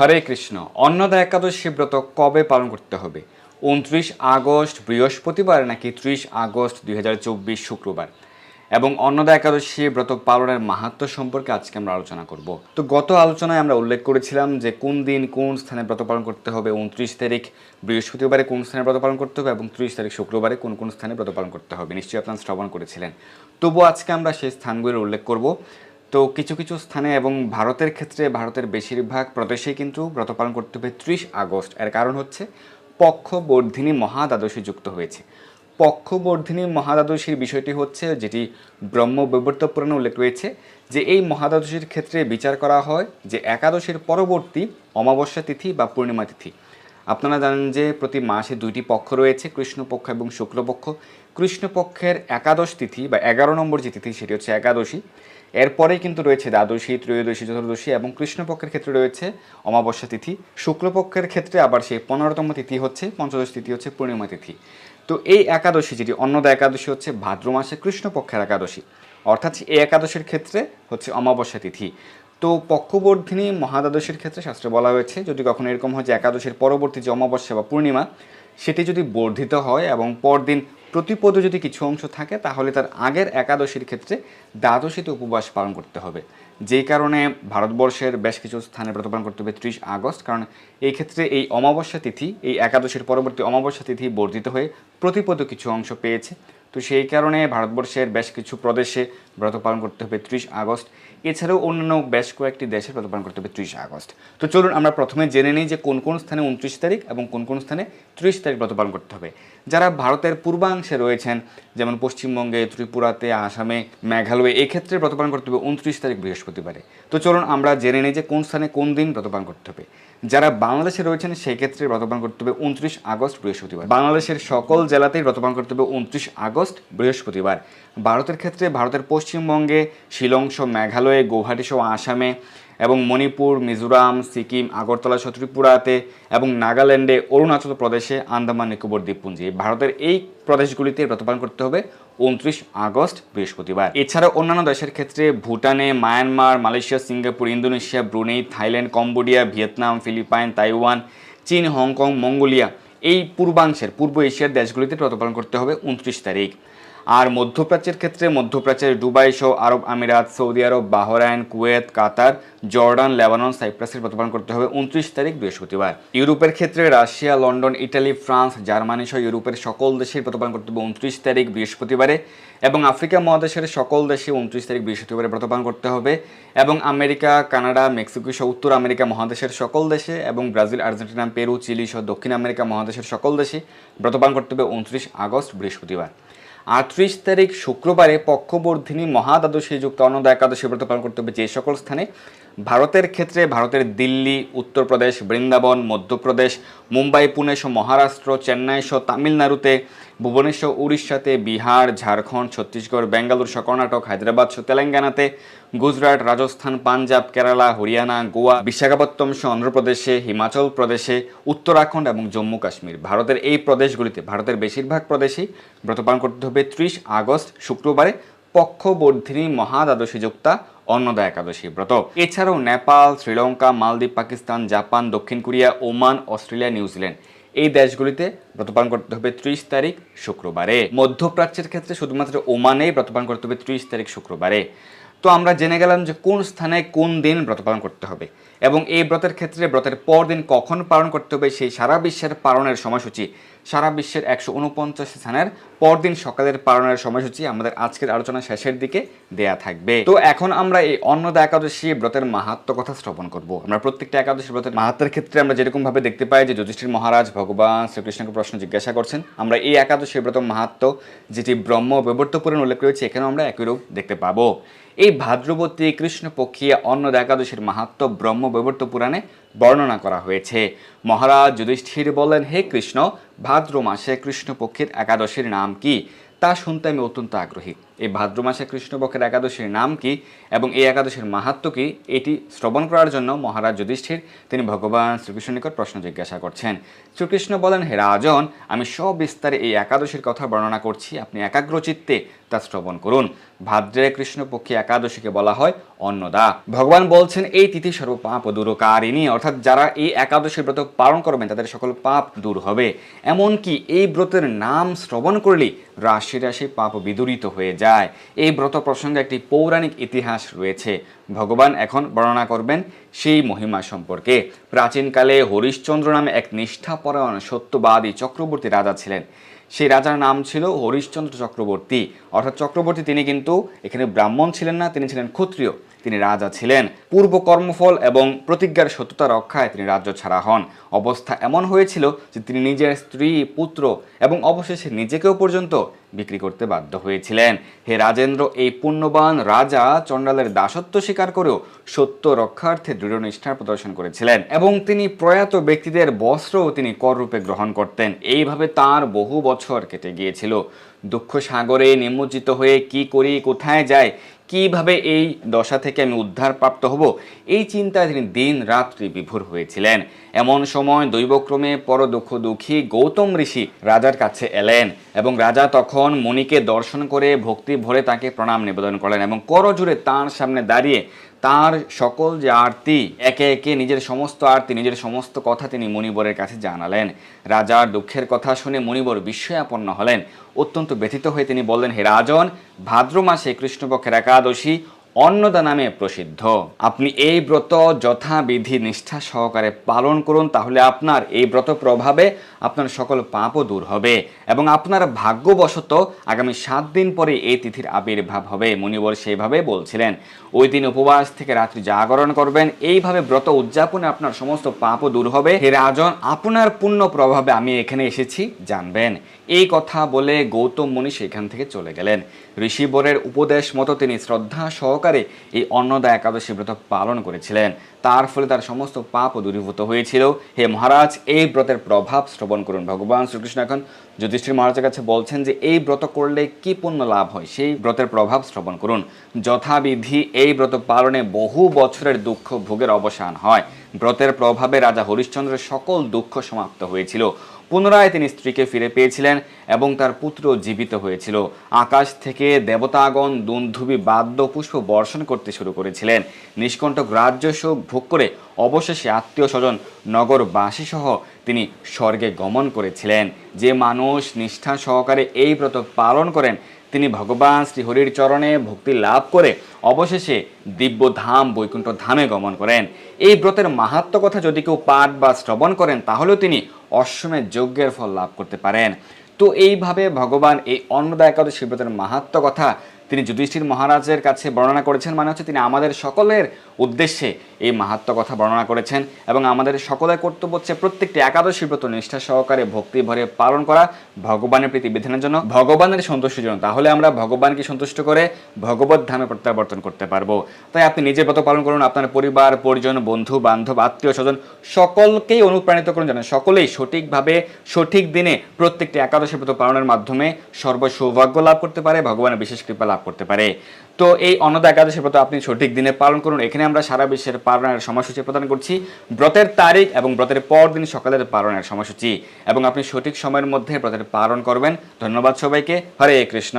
হরে কৃষ্ণ। অন্নদা একাদশী ব্রত কবে পালন করতে হবে? উনত্রিশ আগস্ট, বৃহস্পতিবার নাকি ত্রিশ আগস্ট দুই হাজার চব্বিশ শুক্রবার? এবং অন্নদা একাদশী ব্রত পালনের মাহাত্ম সম্পর্কে আজকে আমরা আলোচনা করব। তো গত আলোচনায় আমরা উল্লেখ করেছিলাম যে কোন দিন কোন স্থানে ব্রত পালন করতে হবে, উনত্রিশ তারিখ বৃহস্পতিবারে কোন স্থানে ব্রত পালন করতে হবে এবং ত্রিশ তারিখ শুক্রবারে কোন কোন স্থানে ব্রত পালন করতে হবে। নিশ্চয়ই আপনারা শ্রবণ করেছিলেন। তবু আজকে আমরা সেই স্থানগুলির উল্লেখ করব। তো কিছু কিছু স্থানে এবং ভারতের ক্ষেত্রে ভারতের বেশিরভাগ প্রদেশেই কিন্তু ব্রত পালন করতে হবে ত্রিশ আগস্ট। এর কারণ হচ্ছে পক্ষবর্ধিনী মহাদ্বাদশী যুক্ত হয়েছে। পক্ষবর্ধিনী মহাদ্বাদশীর বিষয়টি হচ্ছে যেটি ব্রহ্ম বৈবর্ত পুরাণে উল্লেখ রয়েছে যে এই মহাদ্বাদশীর ক্ষেত্রে বিচার করা হয় যে একাদশীর পরবর্তী অমাবস্যা তিথি বা পূর্ণিমা তিথি। আপনারা জানেন যে প্রতি মাসে দুইটি পক্ষ রয়েছে, কৃষ্ণপক্ষ এবং শুক্লপক্ষ। কৃষ্ণপক্ষের একাদশ তিথি বা এগারো নম্বর যে তিথি, সেটি হচ্ছে একাদশী। এরপরেই কিন্তু রয়েছে দ্বাদশী, ত্রয়োদশী, চতুর্দশী এবং কৃষ্ণপক্ষের ক্ষেত্রে রয়েছে অমাবস্যা তিথি। শুক্লপক্ষের ক্ষেত্রে আবার সেই পনেরোতম তিথি হচ্ছে, পঞ্চদশ তিথি হচ্ছে, পূর্ণিমা তিথি। তো এই একাদশী যেটি অন্নদা একাদশী হচ্ছে, ভাদ্র মাসে কৃষ্ণপক্ষের একাদশী। অর্থাৎ এই একাদশীর ক্ষেত্রে হচ্ছে অমাবস্যা তিথি। তো পক্ষবর্ধিনী মহাদ্বাদশীর ক্ষেত্রে শাস্ত্রে বলা হয়েছে, যদি কখনো এরকম হয় যে একাদশীর পরবর্তী যে অমাবস্যা বা পূর্ণিমা সেটি যদি বর্ধিত হয় এবং পরদিন প্রতিপদ যদি কিছু অংশ থাকে, তাহলে তার আগের একাদশীর ক্ষেত্রে দ্বাদশীতে উপবাস পালন করতে হবে। যেই কারণে ভারতবর্ষের বেশ কিছু স্থানে ব্রত পালন করতে হবে ত্রিশ আগস্ট, কারণ এই ক্ষেত্রে এই অমাবস্যা তিথি, এই একাদশীর পরবর্তী অমাবস্যা তিথি বর্ধিত হয়ে প্রতিপদ কিছু অংশ পেয়েছে। তো সেই কারণে ভারতবর্ষের বেশ কিছু প্রদেশে ব্রত পালন করতে হবে ত্রিশ আগস্ট। এছাড়াও অন্যান্য বেশ কয়েকটি দেশে ব্রত পালন করতে হবে ত্রিশ আগস্ট। তো চলুন আমরা প্রথমে জেনে নিই যে কোন কোন স্থানে উনত্রিশ তারিখ এবং কোন কোন স্থানে ত্রিশ তারিখ ব্রত পালন করতে হবে। যারা ভারতের পূর্বাংশে রয়েছেন, যেমন পশ্চিমবঙ্গে, ত্রিপুরাতে, আসামে, মেঘালয়ে এই ক্ষেত্রে ব্রত পালন করতে হবে উনত্রিশ তারিখ বৃহস্পতিবারে। তো চলুন আমরা জেনে নিই যে কোন স্থানে কোন দিন ব্রত পালন করতে হবে। যারা বাংলাদেশে রয়েছেন সেই ক্ষেত্রে ব্রতপালন করতে হবে উনত্রিশ আগস্ট বৃহস্পতিবার। বাংলাদেশের সকল জেলাতেই ব্রতপালন করতে হবে উনত্রিশ আগস্ট বৃহস্পতিবার। ভারতের ক্ষেত্রে ভারতের পশ্চিমবঙ্গে শিলংস মেঘালয়ে, গৌহাটি সহ আসামে এবং মণিপুর, মিজোরাম, সিকিম, আগরতলা সহ ত্রিপুরাতে এবং নাগাল্যান্ডে, অরুণাচল প্রদেশে, আন্দামান, নিকোবর, দ্বীপপুঞ্জি। ভারতের এই প্রদেশগুলিতে ব্রতপালন করতে হবে উনত্রিশ আগস্ট, বৃহস্পতিবার। এছাড়া অন্যান্য দেশের ক্ষেত্রে ভুটানে, Myanmar, Malaysia, Singapore, Indonesia, Brunei, Thailand, Cambodia, Vietnam, Philippines, Taiwan, চীন, হংকং, মঙ্গোলিয়া, এই পূর্বাংশের, পূর্ব এশিয়ার দেশগুলিতে ব্রতপালন করতে হবে উনত্রিশ তারিখ। আর মধ্যপ্রাচ্যের ক্ষেত্রে মধ্যপ্রাচ্যের দুবাই সহ আরব আমিরাত, সৌদি আরব, Bahrain, Kuwait, Qatar, Jordan, Lebanon, সাইপ্রাসের প্রতিপালন করতে হবে উনত্রিশ তারিখ বৃহস্পতিবার। ইউরোপের ক্ষেত্রে Russia, London, Italy, France, Germany সহ ইউরোপের সকল দেশের প্রতিপালন করতে হবে উনত্রিশ তারিখ বৃহস্পতিবারে এবং আফ্রিকা মহাদেশের সকল দেশে উনত্রিশ তারিখ বৃহস্পতিবারে প্রতিপালন করতে হবে এবং আমেরিকা, কানাডা, মেক্সিকো সহ উত্তর আমেরিকা মহাদেশের সকল দেশে এবং ব্রাজিল, আর্জেন্টিনা, পেরু, চিলি সহ দক্ষিণ আমেরিকা মহাদেশের সকল দেশে ব্রতপালন করতে হবে উনত্রিশ আগস্ট বৃহস্পতিবার। আটত্রিশ তারিখ শুক্রবারে পক্ষবর্ধিনী মহাদ্বাদশী যুক্ত অন্নদা একাদশী ব্রত পালন করতে হবে যে সকল স্থানে। ভারতের ক্ষেত্রে ভারতের দিল্লি, উত্তরপ্রদেশ, বৃন্দাবন, মধ্যপ্রদেশ, মুম্বাই, পুনে সহ মহারাষ্ট্র, চেন্নাই সহ তামিলনাড়ুতে, ভুবনেশ্বর, উড়িষ্যাতে, বিহার, ঝাড়খণ্ড, ছত্তিশগড়, বেঙ্গালুরু সহ কর্ণাটক, হায়দ্রাবাদ সহ তেলেঙ্গানাতে, গুজরাট, রাজস্থান, পাঞ্জাব, কেরালা, হরিয়ানা, গোয়া বিশাখাপত্তম সহ অন্ধ্রপ্রদেশে, হিমাচল প্রদেশে, উত্তরাখণ্ড এবং জম্মু কাশ্মীর। ভারতের এই প্রদেশগুলিতে, ভারতের বেশিরভাগ প্রদেশেই ব্রত পালন করতে হবে ত্রিশ আগস্ট, শুক্রবারে পক্ষবর্ধিনী মহাদ্বাদশী যুক্তা অন্নদা একাদশী ব্রত। এছাড়াও নেপাল, শ্রীলঙ্কা, মালদ্বীপ, পাকিস্তান, জাপান, দক্ষিণ Korea, Oman, Australia, New Zealand. এই দেশগুলিতে ব্রত পালন করতে হবে ত্রিশ তারিখ শুক্রবারে। মধ্যপ্রাচ্যের ক্ষেত্রে শুধুমাত্র ওমানেই ব্রত পালন করতে হবে ত্রিশ তারিখ শুক্রবারে। তো আমরা জেনে গেলাম যে কোন স্থানে কোন দিন ব্রত পালন করতে হবে। এবং এই ব্রতের ক্ষেত্রে ব্রতের পর দিন কখন পালন করতে হবে সেই সারা বিশ্বের পালনের সময়সূচি। সারা বিশ্বের একশো উনপঞ্চাশ স্থানের পরদিন সকালের পালনের সময়সূচি আমাদের আজকের আলোচনা শেষের দিকে দেয়া থাকবে। তো এখন আমরা এই অন্নদা একাদশী ব্রতের মাহাত্ম কথা শ্রবণ করব। আমরা প্রত্যেকটা একাদশী ব্রতের মাহাত্মের ক্ষেত্রে আমরা যেরকম ভাবে দেখতে পাই যে যুধিষ্ঠির মহারাজ ভগবান শ্রীকৃষ্ণকে প্রশ্ন জিজ্ঞাসা করছেন, আমরা এই একাদশী ব্রত মাহাত্ম যেটি ব্রহ্ম বিবর্ত উল্লেখ রয়েছে, এখানেও আমরা একই রূপ দেখতে পাবো। এই ভাদ্রবতী কৃষ্ণপক্ষী অন্নদা একাদশীর মাহাত্ম ব্রহ্ম বৈবর্ত পুরাণে বর্ণনা করা হয়েছে। মহারাজ যুধিষ্ঠির বলেন হে কৃষ্ণ, ভাদ্র মাসে কৃষ্ণপক্ষের একাদশীর নাম কি? তা শুনতে আমি অত্যন্ত আগ্রহী। এই ভাদ্র মাসে কৃষ্ণপক্ষের একাদশীর নাম কি এবং এই একাদশীর মাহাত্ম কি? এটি শ্রবণ করার জন্য মহারাজ যুধিষ্ঠির তিনি ভগবান শ্রীকৃষ্ণ নিকট প্রশ্ন জিজ্ঞাসা করছেন। শ্রীকৃষ্ণ বলেন, হে রাজন, আমি সবিস্তারে এই একাদশীর কথা বর্ণনা করছি। আপনি একাগ্রচিত্তে তা শ্রবণ করুন। ভাদ্রে কৃষ্ণপক্ষী একাদশীকে বলা হয় অন্নদা। ভগবান বলছেন, এই তিথি সর্ব পাপ দূরকারিণী। অর্থাৎ যারা এই একাদশী ব্রত পালন করবেন, তাদের সকল পাপ দূর হবে। এমনকি এই ব্রতের নাম শ্রবণ করলেই রাশি রাশি পাপ বিদূরিত হয়ে যায়। এই ব্রত প্রসঙ্গে একটি পৌরাণিক ইতিহাস রয়েছে। ভগবান এখন বর্ণনা করবেন সেই মহিমা সম্পর্কে। প্রাচীনকালে হরিশ্চন্দ্র নামে এক নিষ্ঠাপরায়ণ সত্যবাদী চক্রবর্তী রাজা ছিলেন। সেই রাজার নাম ছিল হরিশ্চন্দ্র চক্রবর্তী। অর্থাৎ চক্রবর্তী তিনি কিন্তু এখানে ব্রাহ্মণ ছিলেন না, তিনি ছিলেন ক্ষত্রিয়। তিনি রাজা ছিলেন। পূর্ব কর্মফল এবং প্রতিজ্ঞার সত্যতা রক্ষায় তিনি রাজ্য ছাড়া হন। অবস্থা এমন হয়েছিল যে তিনি নিজের স্ত্রী, পুত্র এবং অবশেষে নিজেকেও পর্যন্ত বিক্রি করতে বাধ্য হয়েছিলেন। হে রাজেন্দ্র, এই পুণ্যবান রাজা চণ্ডালের দাসত্ব স্বীকার করেও সত্য রক্ষার্থে দৃঢ় নিষ্ঠার প্রদর্শন করেছিলেন এবং তিনি প্রয়াত ব্যক্তিদের বস্ত্রও তিনি কররূপে গ্রহণ করতেন। এইভাবে তার বহু বছর কেটে গিয়েছিল। দুঃখ সাগরে নিমজ্জিত হয়ে কি করি, কোথায় যায় কীভাবে এই দশা থেকে আমি উদ্ধার প্রাপ্ত হব? এই চিন্তায় তিনি দিন রাত্রি বিভোর হয়েছিলেন। এমন সময় দৈবক্রমে পর দুঃখ দুঃখী গৌতম ঋষি রাজার কাছে এলেন এবং রাজা তখন মণিকে দর্শন করে ভক্তি ভরে তাকে প্রণাম নিবেদন করলেন এবং করজুড়ে তাঁর সামনে দাঁড়িয়ে তার সকল যে আরতি, একে একে নিজের সমস্ত আরতি, নিজের সমস্ত কথা তিনি মণিবরের কাছে জানালেন। রাজার দুঃখের কথা শুনে মণিবর বিস্ময়াপন্ন হলেন। অত্যন্ত ব্যথিত হয়ে তিনি বললেন, হে রাজন, ভাদ্র মাসে কৃষ্ণপক্ষের একাদশী অন্নদা নামে প্রসিদ্ধ। আপনি এই ব্রত যথাবিধি নিষ্ঠা সহকারে পালন করুন, তাহলে আপনার এই ব্রত প্রভাবে আপনার সকল পাপও দূর হবে এবং আপনার ভাগ্যবশত আগামী সাত দিন পরে এই তিথির আবির্ভাব হবে। মুনিবর সেইভাবে বলছিলেন, ওই দিন উপবাস থেকে রাত্রি জাগরণ করবেন, এইভাবে ব্রত উদযাপনে আপনার সমস্ত পাপও দূর হবে। হে রাজন, আপনার পুণ্য প্রভাবে আমি এখানে এসেছি, জানবেন। এই কথা বলে গৌতম মুনি সেখান থেকে চলে গেলেন। ঋষিবরের উপদেশ মতো তিনি শ্রদ্ধা সহকারে এই অন্নদা একাদশী ব্রত পালন করেছিলেন। তার ফলে তার সমস্ত পাপ দূরীভূত হয়েছিল। হে মহারাজ, এই ব্রতের প্রভাব শ্রবণ করুন ভগবান শ্রীকৃষ্ণ। এখন যুধিষ্ঠির মহারাজের কাছে বলছেন যে, এই ব্রত করলে কি পুণ্য লাভ হয়? সেই ব্রতের প্রভাব শ্রবণ করুন। যথাবিধি এই ব্রত পালনে বহু বছরের দুঃখ ভোগের অবসান হয়। ব্রতের প্রভাবে রাজা হরিশ্চন্দ্রের সকল দুঃখ সমাপ্ত হয়েছিল। পুনরায় তিনি স্ত্রীকে ফিরে পেয়েছিলেন এবং তার পুত্র জীবিত হয়েছিল। আকাশ থেকে দেবতাগণ দুন্ধুবি বাদ্য পুষ্প বর্ষণ করতে শুরু করেছিলেন। নিষ্কণ্ঠক রাজ্য সুখ ভোগ করে অবশেষে আত্মীয় স্বজন নগরবাসী সহ তিনি স্বর্গে গমন করেছিলেন। যে মানুষ নিষ্ঠা সহকারে এই ব্রত পালন করেন তিনি ভগবান শ্রীহরির চরণে ভক্তি লাভ করে অবশেষে দিব্য ধাম বৈকুণ্ঠ ধামে গমন করেন। এই ব্রতের মাহাত্ম কথা যদি কেউ পাঠ বা শ্রবণ করেন, তাহলেও তিনি অশ্বমের যজ্ঞের ফল লাভ করতে পারেন। তো এইভাবে ভগবান এই অন্নদা একাদশী ব্রতের মাহাত্ম কথা তিনি যুধিষ্ঠির মহারাজের কাছে বর্ণনা করেছেন মানে হচ্ছে তিনি আমাদের সকলের উদ্দেশ্যে এই মাহাত্ম কথা বর্ণনা করেছেন এবং আমাদের সকলের কর্তব্য হচ্ছে প্রত্যেকটি একাদশী ব্রত নিষ্ঠা সহকারে ভক্তি ভরে পালন করা ভগবানের প্রীতি বিধানের জন্য, ভগবানের সন্তুষ্টির জন্য। তাহলে আমরা ভগবানকে সন্তুষ্ট করে ভগবত ধামে প্রত্যাবর্তন করতে পারব। তাই আপনি নিজের ব্রত পালন করুন, আপনার পরিবার, পরিজন, বন্ধু, বান্ধব, আত্মীয়, স্বজন, সকলকেই অনুপ্রাণিত করুন যেন সকলেই সঠিকভাবে, সঠিক দিনে প্রত্যেকটি একাদশী ব্রত পালনের মাধ্যমে সর্ব সৌভাগ্য লাভ করতে পারে, ভগবানের বিশেষ কৃপা লাভ করতে পারে। তো এই অন্নদা একাদশী ব্রত আপনি সঠিক দিনে পালন করুন। এখানে আমরা সারা বিশ্বের পালনের সময়সূচি প্রদান করছি। ব্রতের তারিখ এবং ব্রতের পর দিন সকালের পালনের সময়সূচি। এবং আপনি সঠিক সময়ের মধ্যে ব্রতের পালন করবেন। ধন্যবাদ সবাইকে। হরে কৃষ্ণ।